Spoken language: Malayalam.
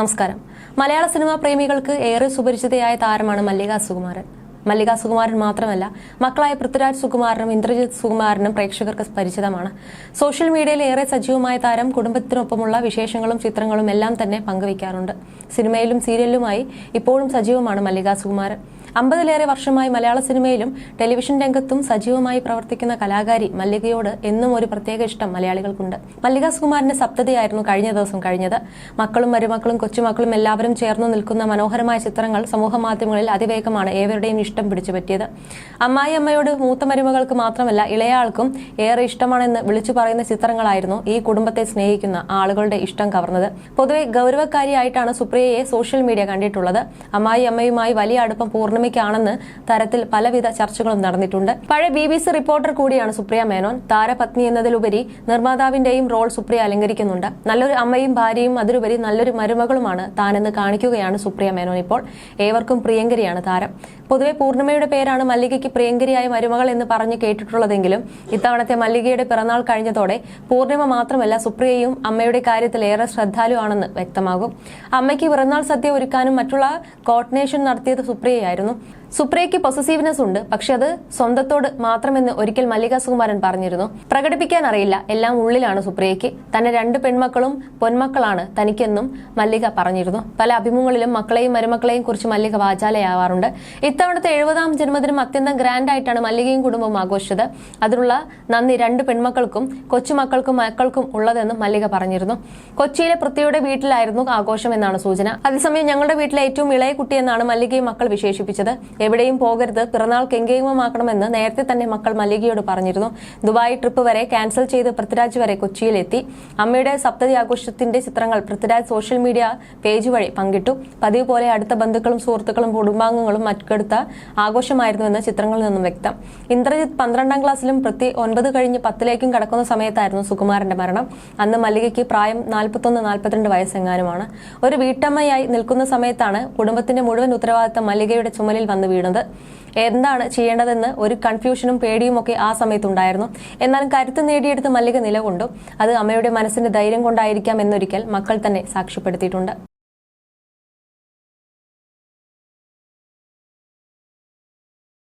നമസ്കാരം. മലയാള സിനിമാ പ്രേമികൾക്ക് ഏറെ സുപരിചിതയായ താരമാണ് മല്ലിക സുകുമാരൻ. മല്ലിക സുകുമാരൻ മാത്രമല്ല മക്കളായ പൃഥ്വിരാജ് സുകുമാരനും ഇന്ദ്രജിത് സുകുമാരനും പ്രേക്ഷകർക്ക് പരിചിതമാണ്. സോഷ്യൽ മീഡിയയിൽ ഏറെ സജീവമായ താരം കുടുംബത്തിനൊപ്പമുള്ള വിശേഷങ്ങളും ചിത്രങ്ങളും എല്ലാം തന്നെ പങ്കുവയ്ക്കാറുണ്ട്. സിനിമയിലും സീരിയലിലുമായി ഇപ്പോഴും സജീവമാണ് മല്ലിക സുകുമാരൻ. അമ്പതിലേറെ വർഷമായി മലയാള സിനിമയിലും ടെലിവിഷൻ രംഗത്തും സജീവമായി പ്രവർത്തിക്കുന്ന കലാകാരി മല്ലികയോട് എന്നും ഒരു പ്രത്യേക ഇഷ്ടം മലയാളികൾക്കുണ്ട്. മല്ലിക സുകുമാരന്റെ സപ്തതയായിരുന്നു കഴിഞ്ഞ ദിവസം കഴിഞ്ഞത്. മക്കളും മരുമക്കളും കൊച്ചുമക്കളും എല്ലാവരും ചേർന്ന് നിൽക്കുന്ന മനോഹരമായ ചിത്രങ്ങൾ സമൂഹ മാധ്യമങ്ങളിൽ അതിവേഗമാണ് ഏവരുടെയും ഇഷ്ടം പിടിച്ചുപറ്റിയത് അമ്മായി അമ്മയോട് മൂത്ത മരുമകൾക്ക് മാത്രമല്ല ഇളയാൾക്കും ഏറെ ഇഷ്ടമാണെന്ന് വിളിച്ചു പറയുന്ന ചിത്രങ്ങളായിരുന്നു ഈ കുടുംബത്തെ സ്നേഹിക്കുന്ന ആളുകളുടെ ഇഷ്ടം കവർന്നത്. പൊതുവെ ഗൗരവക്കാരിയായിട്ടാണ് സുപ്രിയയെ സോഷ്യൽ മീഡിയ കണ്ടിട്ടുള്ളത്. അമ്മായി അമ്മയുമായി വലിയ അടുപ്പം പൂർണിമയ്ക്കാണെന്ന് തരത്തിൽ പലവിധ ചർച്ചകളും നടന്നിട്ടുണ്ട്. പഴയ ബി ബി സി റിപ്പോർട്ടർ കൂടിയാണ് സുപ്രിയ മേനോൻ. താരപത്നി എന്നതിലുപരി നിർമ്മാതാവിന്റെയും റോൾ സുപ്രിയ അലങ്കരിക്കുന്നുണ്ട്. നല്ലൊരു അമ്മയും ഭാര്യയും അതിലുപരി നല്ലൊരു മരുമകളുമാണ് താനെന്ന് കാണിക്കുകയാണ് സുപ്രിയ മേനോൻ ഇപ്പോൾ. ഏവർക്കും പ്രിയങ്കരിയാണ് താരം. പൊതുവെ പൂർണിമയുടെ പേരാണ് മല്ലികയ്ക്ക് പ്രിയങ്കരിയായ മരുമകൾ എന്ന് പറഞ്ഞു കേട്ടിട്ടുള്ളതെങ്കിലും ഇത്തവണത്തെ മല്ലികയുടെ പിറന്നാൾ കഴിഞ്ഞതോടെ പൂർണിമ മാത്രമല്ല സുപ്രിയയും അമ്മയുടെ കാര്യത്തിൽ ഏറെ ശ്രദ്ധാലുവാണെന്ന് വ്യക്തമാകും. അമ്മയ്ക്ക് പിറന്നാൾ സദ്യ ഒരുക്കാനും മറ്റുള്ള കോർഡിനേഷൻ നടത്തിയത് സുപ്രിയയായിരുന്നു. സുപ്രിയയ്ക്ക് പൊസസീവ്നെസ് ഉണ്ട്. പക്ഷെ അത് സ്വന്തത്തോട് മാത്രമെന്ന് ഒരിക്കൽ മല്ലിക സുകുമാരൻ പറഞ്ഞിരുന്നു. പ്രകടിപ്പിക്കാൻ അറിയില്ല. എല്ലാം ഉള്ളിലാണ് സുപ്രിയയ്ക്ക്. തന്നെ രണ്ട് പെൺമക്കളും പൊന്മക്കളാണ് തനിക്കെന്നും മല്ലിക പറഞ്ഞിരുന്നു. പല അഭിമുഖങ്ങളിലും മക്കളെയും മരുമക്കളെയും കുറിച്ച് മല്ലിക വാചാലയാവാറുണ്ട്. ഇത്തവണത്തെ എഴുപതാം ജന്മദിനം അത്യന്തം ഗ്രാൻഡ് ആയിട്ടാണ് മല്ലികയും കുടുംബവും ആഘോഷിച്ചത്. അതിനുള്ള നന്ദി രണ്ട് പെൺമക്കൾക്കും കൊച്ചുമക്കൾക്കും മക്കൾക്കും ഉള്ളതെന്നും മല്ലിക പറഞ്ഞിരുന്നു. കൊച്ചിയിലെ പൃഥ്വിയുടെ വീട്ടിലായിരുന്നു ആഘോഷം എന്നാണ് സൂചന. അതേസമയം ഞങ്ങളുടെ വീട്ടിലെ ഏറ്റവും ഇളയ കുട്ടിയെന്നാണ് മല്ലികയും മക്കൾ വിശേഷിപ്പിച്ചത്. എവിടെയും പോകരുത്. പിറന്നാൾ കെങ്കേമമാക്കണമെന്ന് നേരത്തെ തന്നെ മക്കൾ മല്ലികയോട് പറഞ്ഞിരുന്നു. ദുബായ് ട്രിപ്പ് വരെ ക്യാൻസൽ ചെയ്ത് പൃഥ്വിരാജ് വരെ കൊച്ചിയിലെത്തി. അമ്മയുടെ സപ്തതി ആഘോഷത്തിന്റെ ചിത്രങ്ങൾ പൃഥ്വിരാജ് സോഷ്യൽ മീഡിയ പേജ് വഴി പങ്കിട്ടു. പതിവ് പോലെ അടുത്ത ബന്ധുക്കളും സുഹൃത്തുക്കളും കുടുംബാംഗങ്ങളും മറ്റെടുത്ത ആഘോഷമായിരുന്നുവെന്ന് ചിത്രങ്ങളിൽ നിന്നും വ്യക്തം. ഇന്ദ്രജിത്ത് പന്ത്രണ്ടാം ക്ലാസ്സിലും പൃഥ്വി ഒൻപത് കഴിഞ്ഞ് പത്തിലേക്കും കടക്കുന്ന സമയത്തായിരുന്നു സുകുമാരന്റെ മരണം. അന്ന് മല്ലികയ്ക്ക് പ്രായം നാൽപ്പത്തൊന്ന് നാൽപ്പത്തിരണ്ട് വയസ്സെങ്ങാനുമാണ്. ഒരു വീട്ടമ്മയായി നിൽക്കുന്ന സമയത്താണ് കുടുംബത്തിന്റെ മുഴുവൻ ഉത്തരവാദിത്തം മല്ലികയുടെ ചുമലിൽ വന്ന് വീണത്. എന്താണ് ചെയ്യേണ്ടതെന്ന് ഒരു കൺഫ്യൂഷനും പേടിയും ഒക്കെ ആ സമയത്തുണ്ടായിരുന്നു. എന്നാലും കരുത്ത് നേടിയെടുത്ത് മല്ലിക നിലകൊണ്ടു അത് അമ്മയുടെ മനസ്സിന്റെ ധൈര്യം കൊണ്ടായിരിക്കാം എന്നൊരിക്കൽ മക്കൾ തന്നെ സാക്ഷ്യപ്പെടുത്തിയിട്ടുണ്ട്.